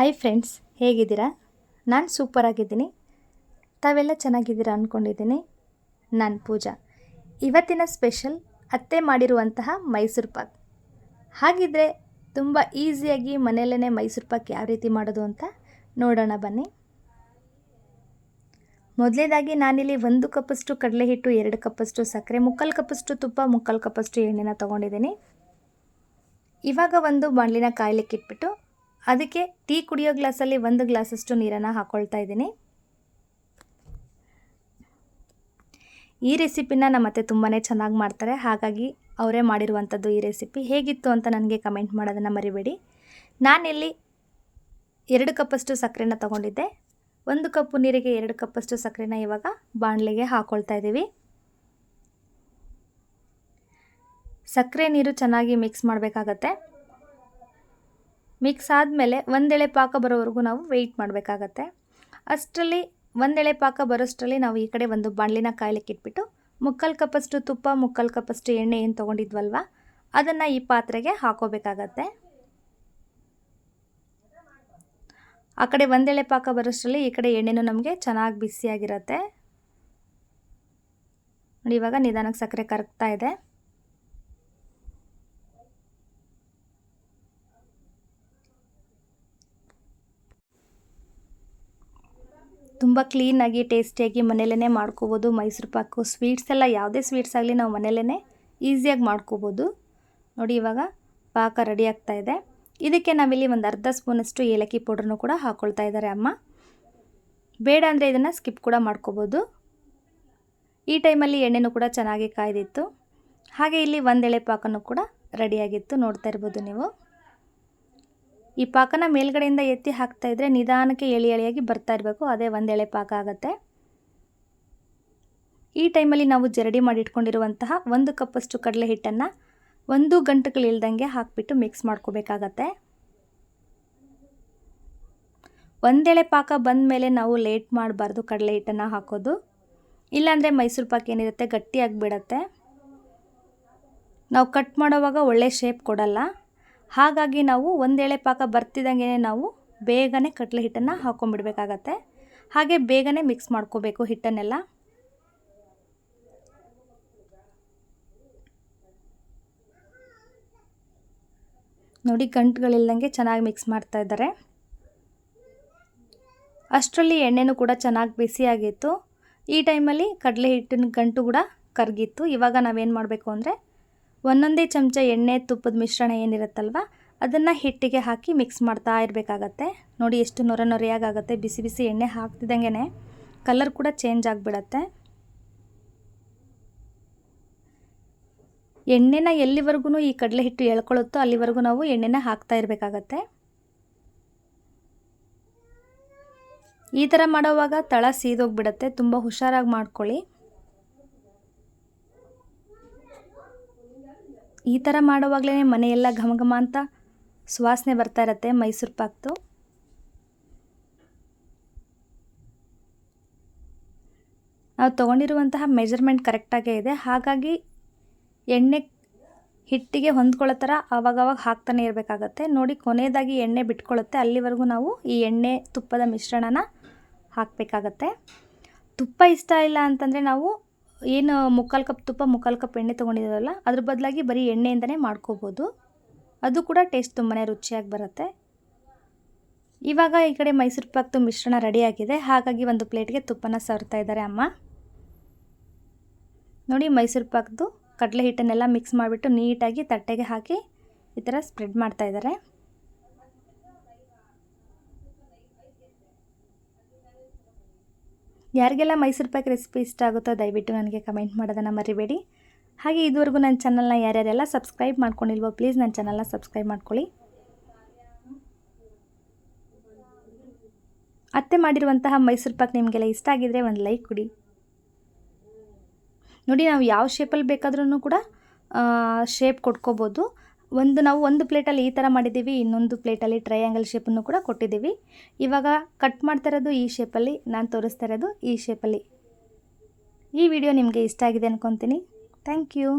Hi friends ಹೇಗಿದ್ದೀರಾ? ನಾನು ಸೂಪರಾಗಿದ್ದೀನಿ ತಾವೆಲ್ಲ ಚೆನ್ನಾಗಿದ್ದೀರಾ ಅಂದ್ಕೊಂಡಿದ್ದೀನಿ ನಾನು ಪೂಜಾ. ಇವತ್ತಿನ ಸ್ಪೆಷಲ್ ಅತ್ತೆ ಮಾಡಿರುವಂತಹ ಮೈಸೂರು ಪಾಕ್. ಹಾಗಿದ್ರೆ ತುಂಬ ಈಸಿಯಾಗಿ ಮನೆಯಲ್ಲೇ ಮೈಸೂರು ಪಾಕ್ ಯಾವ ರೀತಿ ಮಾಡೋದು ಅಂತ ನೋಡೋಣ ಬನ್ನಿ. ಮೊದಲೇದಾಗಿ ನಾನಿಲ್ಲಿ ಒಂದು ಕಪ್ಪಷ್ಟು ಕಡಲೆ ಹಿಟ್ಟು ಎರಡು ಕಪ್ಪಷ್ಟು ಸಕ್ಕರೆ, ಮುಕ್ಕಾಲು ಕಪ್ಪಷ್ಟು ತುಪ್ಪ, ಮುಕ್ಕಾಲು ಕಪ್ಪಷ್ಟು ಎಣ್ಣೆನ ತೊಗೊಂಡಿದ್ದೀನಿ. ಇವಾಗ ಒಂದು ಬಾಣಲಿನ ಕಾಯಿಲೆಕ್ಕಿಟ್ಬಿಟ್ಟು ಅದಕ್ಕೆ ಟೀ ಕುಡಿಯೋ ಗ್ಲಾಸಲ್ಲಿ ಒಂದು ಗ್ಲಾಸಷ್ಟು ನೀರನ್ನು ಹಾಕ್ಕೊಳ್ತಾ ಇದ್ದೀನಿ. ಈ ರೆಸಿಪಿನ ನಮ್ಮ ಅತ್ತೆ ತುಂಬಾ ಚೆನ್ನಾಗಿ ಮಾಡ್ತಾರೆ. ಹಾಗಾಗಿ ಅವರೇ ಮಾಡಿರುವಂಥದ್ದು ಈ ರೆಸಿಪಿ. ಹೇಗಿತ್ತು ಅಂತ ನನಗೆ ಕಮೆಂಟ್ ಮಾಡೋದನ್ನು ಮರಿಬೇಡಿ. ನಾನಿಲ್ಲಿ ಎರಡು ಕಪ್ಪಷ್ಟು ಸಕ್ಕರೆನ ತಗೊಂಡಿದ್ದೆ. ಒಂದು ಕಪ್ಪು ನೀರಿಗೆ ಎರಡು ಕಪ್ಪಷ್ಟು ಸಕ್ಕರೆನ ಇವಾಗ ಬಾಣಲೆಗೆ ಹಾಕ್ಕೊಳ್ತಾ ಇದ್ದೀವಿ. ಸಕ್ಕರೆ ನೀರು ಚೆನ್ನಾಗಿ ಮಿಕ್ಸ್ ಮಾಡಬೇಕಾಗತ್ತೆ. ಮಿಕ್ಸ್ ಆದಮೇಲೆ ಒಂದೆಳೆ ಪಾಕ ಬರೋವರೆಗೂ ನಾವು ವೆಯ್ಟ್ ಮಾಡಬೇಕಾಗತ್ತೆ. ಅಷ್ಟರಲ್ಲಿ ಒಂದೆಳೆ ಪಾಕ ಬರೋಷ್ಟರಲ್ಲಿ ನಾವು ಈ ಕಡೆ ಒಂದು ಬಾಣಲಿನ ಕಾಯ್ಲಿಕ್ಕೆ ಇಟ್ಬಿಟ್ಟು ಮುಕ್ಕಾಲು ಕಪ್ಪಷ್ಟು ತುಪ್ಪ, ಮುಕ್ಕಾಲು ಕಪ್ಪಷ್ಟು ಎಣ್ಣೆ ಏನು ತೊಗೊಂಡಿದ್ವಲ್ವ? ಅದನ್ನು ಈ ಪಾತ್ರೆಗೆ ಹಾಕೋಬೇಕಾಗತ್ತೆ. ಆ ಕಡೆ ಒಂದೆಳೆ ಪಾಕ ಬರೋಷ್ಟರಲ್ಲಿ ಈ ಕಡೆ ಎಣ್ಣೆನೂ ನಮಗೆ ಚೆನ್ನಾಗಿ ಬಿಸಿಯಾಗಿರುತ್ತೆ. ನೋಡಿ, ಇವಾಗ ನಿಧಾನಕ್ಕೆ ಸಕ್ಕರೆ ಕರಗ್ತಾ ಇದೆ. ತುಂಬ ಕ್ಲೀನಾಗಿ ಟೇಸ್ಟಿಯಾಗಿ ಮನೇಲೇ ಮಾಡ್ಕೋಬೋದು. ಮೈಸೂರು ಪಾಕು ಸ್ವೀಟ್ಸ್ ಎಲ್ಲ ಯಾವುದೇ ಸ್ವೀಟ್ಸ್ ಆಗಲಿ ನಾವು ಮನೇಲೇ ಈಸಿಯಾಗಿ ಮಾಡ್ಕೋಬೋದು. ನೋಡಿ ಇವಾಗ ಪಾಕ ರೆಡಿ ಆಗ್ತಾ ಇದೆ. ಇದಕ್ಕೆ ನಾವಿಲ್ಲಿ ಒಂದು ಅರ್ಧ ಸ್ಪೂನಷ್ಟು ಏಲಕ್ಕಿ ಪೌಡ್ರನ್ನು ಕೂಡ ಹಾಕ್ಕೊಳ್ತಾ ಇದ್ದಾರೆ ಅಮ್ಮ. ಬೇಡ ಅಂದರೆ ಇದನ್ನು ಸ್ಕಿಪ್ ಕೂಡ ಮಾಡ್ಕೋಬೋದು. ಈ ಟೈಮಲ್ಲಿ ಎಣ್ಣೆನೂ ಕೂಡ ಚೆನ್ನಾಗಿ ಕಾಯ್ದಿತ್ತು. ಹಾಗೆ ಇಲ್ಲಿ ಒಂದೆಳೆ ಪಾಕನೂ ಕೂಡ ರೆಡಿಯಾಗಿತ್ತು ನೋಡ್ತಾ ಇರ್ಬೋದು ನೀವು. ಈ ಪಾಕನ ಮೇಲ್ಗಡೆಯಿಂದ ಎತ್ತಿ ಹಾಕ್ತಾ ಇದ್ರೆ ನಿಧಾನಕ್ಕೆ ಎಳಿ ಎಳೆಯಾಗಿ ಬರ್ತಾ ಇರಬೇಕು. ಅದೇ ಒಂದು ಎಳೆ ಪಾಕ ಆಗುತ್ತೆ. ಈ ಟೈಮಲ್ಲಿ ನಾವು ಜರಡಿ ಮಾಡಿಟ್ಕೊಂಡಿರುವಂತಹ ಒಂದು ಕಪ್ಪಷ್ಟು ಕಡಲೆ ಹಿಟ್ಟನ್ನು ಒಂದು ಗಂಟುಗಳಿಲ್ದಂಗೆ ಹಾಕಿಬಿಟ್ಟು ಮಿಕ್ಸ್ ಮಾಡ್ಕೋಬೇಕಾಗತ್ತೆ. ಒಂದೆಳೆ ಪಾಕ ಬಂದ ಮೇಲೆ ನಾವು ಲೇಟ್ ಮಾಡಬಾರ್ದು ಕಡಲೆ ಹಿಟ್ಟನ್ನು ಹಾಕೋದು. ಇಲ್ಲಾಂದರೆ ಮೈಸೂರು ಪಾಕ ಏನಿರುತ್ತೆ ಗಟ್ಟಿಯಾಗಿ ಬಿಡುತ್ತೆ ನಾವು ಕಟ್ ಮಾಡೋವಾಗ ಒಳ್ಳೆ ಶೇಪ್ ಕೊಡಲ್ಲ. ಹಾಗಾಗಿ ನಾವು ಒಂದೇಳೆ ಪಾಕ ಬರ್ತಿದ್ದಂಗೆ ನಾವು ಬೇಗನೆ ಕಡಲೆ ಹಿಟ್ಟನ್ನು ಹಾಕೊಂಡ್ಬಿಡ್ಬೇಕಾಗತ್ತೆ ಹಾಗೆ ಬೇಗನೆ ಮಿಕ್ಸ್ ಮಾಡ್ಕೋಬೇಕು ಹಿಟ್ಟನ್ನೆಲ್ಲ. ನೋಡಿ ಗಂಟುಗಳಿಲ್ದಂಗೆ ಚೆನ್ನಾಗಿ ಮಿಕ್ಸ್ ಮಾಡ್ತಾ ಇದ್ದಾರೆ. ಅಷ್ಟರಲ್ಲಿ ಎಣ್ಣೆನೂ ಕೂಡ ಚೆನ್ನಾಗಿ ಬಿಸಿಯಾಗಿತ್ತು ಈ ಟೈಮಲ್ಲಿ ಕಡಲೆ ಹಿಟ್ಟಿನ ಗಂಟು ಕೂಡ ಕರಗಿತ್ತು. ಇವಾಗ ನಾವೇನು ಮಾಡಬೇಕು ಅಂದರೆ ಒಂದೊಂದೇ ಚಮಚ ಎಣ್ಣೆ, ತುಪ್ಪದ ಮಿಶ್ರಣ ಏನಿರುತ್ತಲ್ವ, ಅದನ್ನು ಹಿಟ್ಟಿಗೆ ಹಾಕಿ ಮಿಕ್ಸ್ ಮಾಡ್ತಾ ಇರಬೇಕಾಗತ್ತೆ. ನೋಡಿ ಎಷ್ಟು ನೊರೆ ನೊರೆಯಾಗುತ್ತೆ ಬಿಸಿ ಬಿಸಿ ಎಣ್ಣೆ ಹಾಕ್ತಿದ್ದಂಗೆ ಕಲರ್ ಕೂಡ ಚೇಂಜ್ ಆಗಿಬಿಡತ್ತೆ. ಎಣ್ಣೆನ ಎಲ್ಲಿವರೆಗೂ ಈ ಕಡಲೆ ಹಿಟ್ಟು ಎಳ್ಕೊಳ್ಳುತ್ತೋ ಅಲ್ಲಿವರೆಗೂ ನಾವು ಎಣ್ಣೆನ ಹಾಕ್ತಾ ಇರಬೇಕಾಗತ್ತೆ. ಈ ಥರ ಮಾಡೋವಾಗ ತಳ ಸೀದೋಗಿಬಿಡತ್ತೆ, ತುಂಬ ಹುಷಾರಾಗಿ ಮಾಡ್ಕೊಳ್ಳಿ. ಈ ಥರ ಮಾಡುವಾಗಲೇ ಮನೆಯೆಲ್ಲ ಘಮ ಘಮ ಅಂತ ಸುವಾಸನೆ ಬರ್ತಾ ಇರತ್ತೆ ಮೈಸೂರು ಪಾಕ್ದು. ನಾವು ತೊಗೊಂಡಿರುವಂತಹ ಮೆಜರ್ಮೆಂಟ್ ಕರೆಕ್ಟಾಗೇ ಇದೆ. ಹಾಗಾಗಿ ಎಣ್ಣೆ ಹಿಟ್ಟಿಗೆ ಹೊಂದ್ಕೊಳ್ಳೋ ಥರ ಆವಾಗವಾಗ ಹಾಕ್ತಾನೆ ಇರಬೇಕಾಗತ್ತೆ. ನೋಡಿ ಕೊನೆಯದಾಗಿ ಎಣ್ಣೆ ಬಿಟ್ಕೊಳ್ಳುತ್ತೆ. ಅಲ್ಲಿವರೆಗೂ ನಾವು ಈ ಎಣ್ಣೆ ತುಪ್ಪದ ಮಿಶ್ರಣನ ಹಾಕಬೇಕಾಗತ್ತೆ. ತುಪ್ಪ ಇಷ್ಟ ಇಲ್ಲ ಅಂತಂದರೆ ನಾವು ಏನು ಮುಕ್ಕಾಲು ಕಪ್ ತುಪ್ಪ, ಮುಕ್ಕಾಲು ಕಪ್ ಎಣ್ಣೆ ತೊಗೊಂಡಿದ್ದೀರಲ್ಲ, ಅದ್ರ ಬದಲಾಗಿ ಬರೀ ಎಣ್ಣೆಯಿಂದನೇ ಮಾಡ್ಕೋಬೋದು. ಅದು ಕೂಡ ಟೇಸ್ಟ್ ತುಂಬಾ ರುಚಿಯಾಗಿ ಬರುತ್ತೆ. ಇವಾಗ ಈ ಕಡೆ ಮೈಸೂರು ಪಾಕ್ದು ಮಿಶ್ರಣ ರೆಡಿಯಾಗಿದೆ ಹಾಗಾಗಿ ಒಂದು ಪ್ಲೇಟ್ಗೆ ತುಪ್ಪನ ಸವರ್ತಾ ಇದ್ದಾರೆ ಅಮ್ಮ. ನೋಡಿ ಮೈಸೂರು ಪಾಕ್ದು ಕಡಲೆ ಹಿಟ್ಟನ್ನೆಲ್ಲ ಮಿಕ್ಸ್ ಮಾಡಿಬಿಟ್ಟು ನೀಟಾಗಿ ತಟ್ಟೆಗೆ ಹಾಕಿ ಈ ಥರ ಸ್ಪ್ರೆಡ್ ಮಾಡ್ತಾ ಯಾರಿಗೆಲ್ಲ ಮೈಸೂರು ಪಾಕ್ ರೆಸಿಪಿ ಇಷ್ಟ ಆಗುತ್ತೋ ದಯವಿಟ್ಟು ನನಗೆ ಕಮೆಂಟ್ ಮಾಡೋದನ್ನು ಮರಿಬೇಡಿ. ಹಾಗೆ ಇದುವರೆಗೂ ನನ್ನ ಚಾನಲ್ನ ಯಾರ್ಯಾರೆಲ್ಲ ಸಬ್ಸ್ಕ್ರೈಬ್ ಮಾಡ್ಕೊಂಡಿಲ್ವೋ ಪ್ಲೀಸ್ ನನ್ನ ಚಾನಲ್ನ ಸಬ್ಸ್ಕ್ರೈಬ್ ಮಾಡ್ಕೊಳ್ಳಿ. ಅತ್ತೆ ಮಾಡಿರುವಂತಹ ಮೈಸೂರು ಪಾಕ್ ನಿಮಗೆಲ್ಲ ಇಷ್ಟ ಆಗಿದ್ರೆ ಒಂದು ಲೈಕ್ ಕೊಡಿ. ನೋಡಿ ನಾವು ಯಾವ ಶೇಪಲ್ಲಿ ಬೇಕಾದ್ರೂ ಕೂಡ ಶೇಪ್ ಕೊಟ್ಕೋಬೋದು. ಒಂದು ನಾವು ಒಂದು ಪ್ಲೇಟಲ್ಲಿ ಈ ಥರ ಮಾಡಿದ್ದೀವಿ, ಇನ್ನೊಂದು ಪ್ಲೇಟಲ್ಲಿ ಟ್ರಯಾಂಗಲ್ ಶೇಪನ್ನು ಕೂಡ ಕೊಟ್ಟಿದ್ದೀವಿ. ಇವಾಗ ಕಟ್ ಮಾಡ್ತಾ ಇರೋದು ಈ ಶೇಪಲ್ಲಿ ನಾನು ತೋರಿಸ್ತಾ ಇರೋದು ಈ ಶೇಪಲ್ಲಿ ಈ ವಿಡಿಯೋ ನಿಮಗೆ ಇಷ್ಟ ಆಗಿದೆ ಅಂದ್ಕೊತೀನಿ ಥ್ಯಾಂಕ್ ಯು